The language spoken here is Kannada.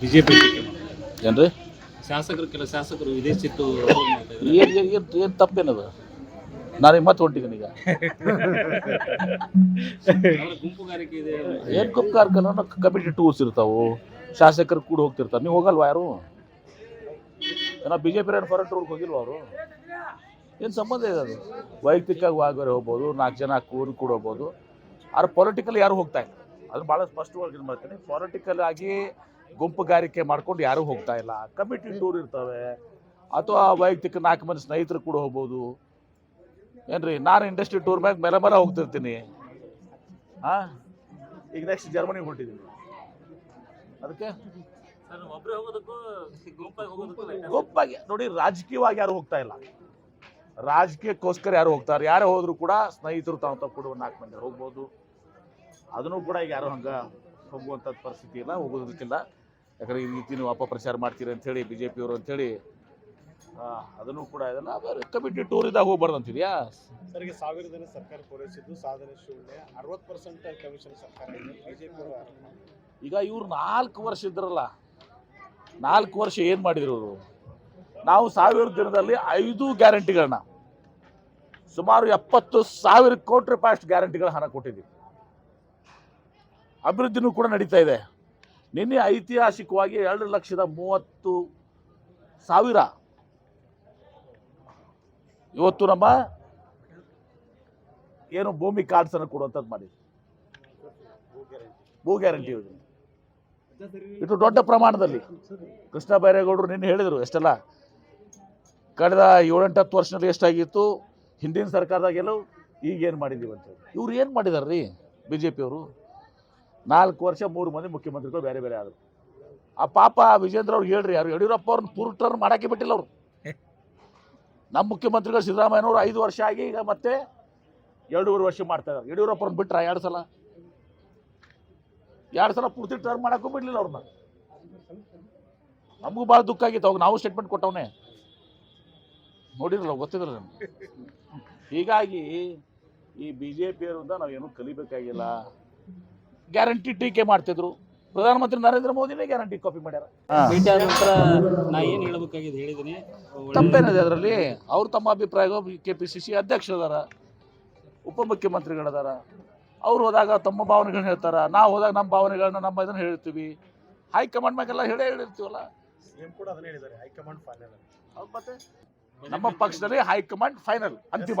ಬಿಜೆಪಿ ಏನ್ರಿ? ಶಾಸಕರು ಕೆಲ ಶಾಸಕರು ವಿದೇಶಿತ್ತು ಏನು ಏನು ಏನು ತಪ್ಪೇನದ? ನಾನು ಮತ್ತೆ ಹೊಂಟಿದ್ದೀನಿ ಈಗ. ಗುಂಪುಗಾರಿಕೆ ಇದೆ. ಏನು ಗುಂಪು ಕಾರ್ಕಲ್ಲ ಕಮಿಟಿ ಟೂರ್ಸ್ ಇರ್ತಾವು. ಶಾಸಕರು ಕೂಡ ಹೋಗ್ತಿರ್ತಾರೆ. ನೀವು ಹೋಗಲ್ವಾ ಯಾರು? ಏನೋ ಬಿ ಜೆ ಪಿ ಫಾರೆನ್ ಟೂರ್ಗೆ ಹೋಗಿಲ್ವಾ ಅವರು? ಏನು ಸಂಬಂಧ ಇದೆ ಅದು? ವೈಯಕ್ತಿಕವಾಗಿ ವಾಗರೆ ಹೋಗ್ಬೋದು ನಾಲ್ಕು ಜನ ಕೂಡಿ ಕೂಡ ಹೋಗ್ಬೋದು. ಆದ್ರೆ ಪೊಲಿಟಿಕಲ್ ಯಾರು ಹೋಗ್ತಾ ಇಲ್ಲ? ಅದು ಭಾಳ ಸ್ಪಷ್ಟವಾಗಿ ಇದು ಮಾಡ್ತೀನಿ ಪೊಲಿಟಿಕಲ್ ಆಗಿ ಗುಂಪುಗಾರಿಕೆ ಮಾಡ್ಕೊಂಡು ಯಾರೂ ಹೋಗ್ತಾ ಇಲ್ಲ. ಕಮಿಟಿ ಟೂರ್ ಇರ್ತವೆ. ಅಥವಾ ವೈಯಕ್ತಿಕ ನಾಲ್ಕು ಮಂದಿ ಸ್ನೇಹಿತರು ಕೂಡ ಹೋಗ್ಬೋದು. ಏನ್ರಿ ನಾನು ಇಂಡಸ್ಟ್ರಿ ಟೂರ್ ಮ್ಯಾಗ ಮೇಲೆ ಮೇಲೆ ಹೋಗ್ತಿರ್ತೀನಿ. ಹಾಂ ಈಗ ನೆಕ್ಸ್ಟ್ ಜರ್ಮನಿಗೆ ಹೊರಟಿದ್ದೀನಿ ಅದಕ್ಕೆ? ಸರ್ ಒಬ್ಬರೇ ಹೋಗೋದಕ್ಕೂ ಗುಂಪಾಗಿ ನೋಡಿ ರಾಜಕೀಯವಾಗಿ ಯಾರು ಹೋಗ್ತಾ ಇಲ್ಲ. ರಾಜಕೀಯಕ್ಕೋಸ್ಕರ ಯಾರು ಹೋಗ್ತಾರೆ. ಯಾರೇ ಹೋದ್ರು ಕೂಡ ಸ್ನೇಹಿತರು ತಾವು ಒಂದು ನಾಲ್ಕು ಮಂದಿ ಹೋಗ್ಬೋದು. ಅದನ್ನು ಕೂಡ ಈಗ ಯಾರು ಹಂಗೆ ಹೋಗುವಂಥ ಪರಿಸ್ಥಿತಿ ಇಲ್ಲ ಹೋಗೋದಕ್ಕಿಲ್ಲ. ಯಾಕಂದ್ರೆ ಈ ರೀತಿ ನೀವು ಅಪಪ್ರಚಾರ ಮಾಡ್ತೀರಿ ಅಂಥೇಳಿ ಬಿ ಜೆ ಪಿಯವರು ಅಂಥೇಳಿ ಅದನ್ನು ಕೂಡ ಇದನ್ನ ಕಮಿಟಿ ಟೂರ್ ಇದ್ದಾಗ ಹೋಗ್ಬಾರ್ದು ಅಂತಿದ್ಯಾ? ಸರಿಗೆ ಸಾವಿರ ಜನ ಸರ್ಕಾರ ಪೂರೈಸಿದ್ದು ಸಾಧನೆ ಶೂನ್ಯ. ಅರವತ್ತು ಪರ್ಸೆಂಟ್ ಕಮಿಷನ್ ಸರ್ಕಾರ ಈಗ ಇವ್ರು ನಾಲ್ಕು ವರ್ಷ ಇದ್ರಲ್ಲ ನಾಲ್ಕು ವರ್ಷ ಏನು ಮಾಡಿದ್ರು ಅವರು ನಾವು ಸಾವಿರ ದಿನದಲ್ಲಿ ಐದು ಗ್ಯಾರಂಟಿಗಳನ್ನ ಸುಮಾರು ಎಪ್ಪತ್ತು ಸಾವಿರ ಕೋಟಿ ರೂಪಾಯಿ ಅಷ್ಟು ಗ್ಯಾರಂಟಿಗಳ ಹಣ ಕೊಟ್ಟಿದ್ದೀವಿ. ಅಭಿವೃದ್ಧಿನೂ ಕೂಡ ನಡೀತಾ ಇದೆ. ನಿನ್ನೆ ಐತಿಹಾಸಿಕವಾಗಿ ಎರಡು ಲಕ್ಷದ ಮೂವತ್ತು ಸಾವಿರ. ಇವತ್ತು ನಮ್ಮ ಏನು ಭೂಮಿ ಕಾರ್ಡ್ಸನ್ನು ಕೊಡುವಂಥದ್ದು ಮಾಡಿ ಭೂ ಗ್ಯಾರಂಟಿ ಯೋಜನೆ. ಇದು ದೊಡ್ಡ ಪ್ರಮಾಣದಲ್ಲಿ. ಕೃಷ್ಣ ಬೈರೇಗೌಡರು ನಿನ್ನೆ ಹೇಳಿದರು ಎಷ್ಟೆಲ್ಲ? ಕಳೆದ ಏಳೆಂಟು ಹತ್ತು ವರ್ಷದಲ್ಲಿ ಎಷ್ಟಾಗಿತ್ತು? ಹಿಂದಿನ ಸರ್ಕಾರದಾಗೆಲ್ಲ ಈಗ ಏನು ಮಾಡಿದ್ದೀವಿ ಅಂತ ಇವ್ರು ಏನು ಮಾಡಿದಾರೆ ರೀ ಬಿ ಜೆ ಪಿಯವರು ನಾಲ್ಕು ವರ್ಷ ಮೂರು ಮಂದಿ ಮುಖ್ಯಮಂತ್ರಿಗಳು ಬೇರೆ ಬೇರೆ ಆದರು. ಆ ಪಾಪ ವಿಜೇಂದ್ರ ಅವ್ರು ಹೇಳ್ರಿ, ಯಾರು ಯಡಿಯೂರಪ್ಪ ಅವ್ರನ್ನ ಪೂರ್ ಟರ್ಮ್ ಮಾಡೋಕ್ಕೆ ಬಿಟ್ಟಿಲ್ಲ ಅವರು. ನಮ್ಮ ಮುಖ್ಯಮಂತ್ರಿಗಳು ಸಿದ್ದರಾಮಯ್ಯನವರು ಐದು ವರ್ಷ ಆಗಿ ಈಗ ಮತ್ತೆ ಎರಡೂವರೆ ವರ್ಷ ಮಾಡ್ತಾ ಇದ್ದಾರೆ ಯಡಿಯೂರಪ್ಪ ಅವ್ರನ್ನ ಬಿಟ್ರ ಎರಡು ಸಲ. ಎರಡು ಸಲ ಪೂರ್ತಿ ಟರ್ನ್ ಮಾಡೋಕ್ಕೂ ಬಿಡ್ಲಿಲ್ಲ ಅವ್ರನ್ನ ನಮಗೂ ಭಾಳ ದುಃಖ ಆಗಿತ್ತು, ಅವಾಗ ನಾವು ಸ್ಟೇಟ್ಮೆಂಟ್ ಕೊಟ್ಟವನೇ. ನೋಡಿರಲ್ಲ ಗೊತ್ತಿದ್ರಲ್ಲ ನಮ್ಗೆ. ಹೀಗಾಗಿ ಈ ಬಿ ಜೆ ಪಿಯವರಿಂದ ನಾವೇನು ಕಲಿಬೇಕಾಗಿಲ್ಲ. ಗ್ಯಾರಂಟಿ ಟೀಕೆ ಮಾಡ್ತಿದ್ರು. ಪ್ರಧಾನಮಂತ್ರಿ ನರೇಂದ್ರ ಮೋದಿನೇ ಗ್ಯಾರಂಟಿ ಕಾಪಿ ಮಾಡ್ಯಾರ. ಭೇಟಿ ಆದ ನಂತರ ನಾ ಏನು ಹೇಳಬೇಕಾಗಿದೆ ಹೇಳಿದ್ದೀನಿ ತಪ್ಪೇನಿದೆ ಅದರಲ್ಲಿ. ಅವ್ರು ತಮ್ಮ ಅಭಿಪ್ರಾಯ ಕೆ ಪಿ ಸಿ ಸಿ ಅಧ್ಯಕ್ಷರದಾರ ಉಪಮುಖ್ಯಮಂತ್ರಿಗಳದಾರ. ಅವ್ರು ಹೋದಾಗ ತಮ್ಮ ಭಾವನೆಗಳನ್ನ ಹೇಳ್ತಾರ. ನಾವು ಹೋದಾಗ ನಮ್ಮ ಭಾವನೆಗಳನ್ನ ನಮ್ಮ ಇದನ್ನ ಹೇಳ್ತೀವಿ. ಹೈಕಮಾಂಡ್ ಮ್ಯಾಗೆಲ್ಲ ಹೇಳೇ ಹೇಳಿರ್ತೀವಲ್ಲ. ಮತ್ತೆ? ನಮ್ಮ ಪಕ್ಷದಲ್ಲಿ ಹೈಕಮಾಂಡ್ ಫೈನಲ್ ಅಂತಿಮ.